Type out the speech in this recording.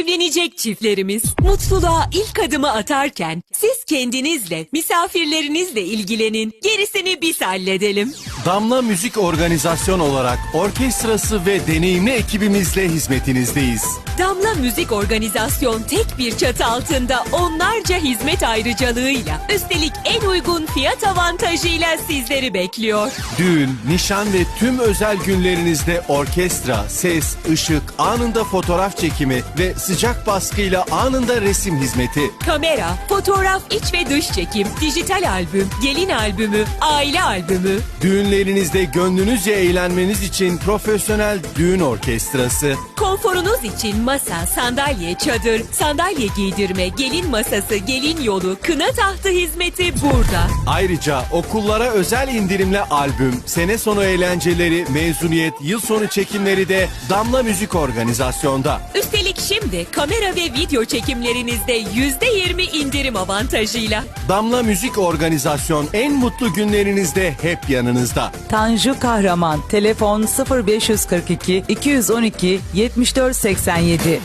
Evlenecek çiftlerimiz mutluluğa ilk adımı atarken siz kendinizle, misafirlerinizle ilgilenin. Gerisini biz halledelim. Damla Müzik Organizasyon olarak orkestrası ve deneyimli ekibimizle hizmetinizdeyiz. Damla Müzik Organizasyon tek bir çatı altında onlarca hizmet ayrıcalığıyla, üstelik en uygun fiyat avantajıyla sizleri bekliyor. Düğün, nişan ve tüm özel günlerinizde orkestra, ses, ışık, anında fotoğraf çekimi ve sıcak baskıyla anında resim hizmeti. Kamera, fotoğraf, iç ve dış çekim, dijital albüm, gelin albümü, aile albümü, Düğünlerinizde gönlünüzce eğlenmeniz için profesyonel düğün orkestrası, konforunuz için masa, sandalye, çadır, sandalye giydirme, gelin masası, gelin yolu, kına tahtı hizmeti burada. Ayrıca okullara özel indirimle albüm, sene sonu eğlenceleri, mezuniyet, yıl sonu çekimleri de Damla Müzik Organizasyon'da. Üstelik şimdi kamera ve video çekimlerinizde %20 indirim avantajıyla. Damla Müzik Organizasyon en mutlu günlerinizde hep yanınızda. Tanju Kahraman, telefon 0542 212 7487.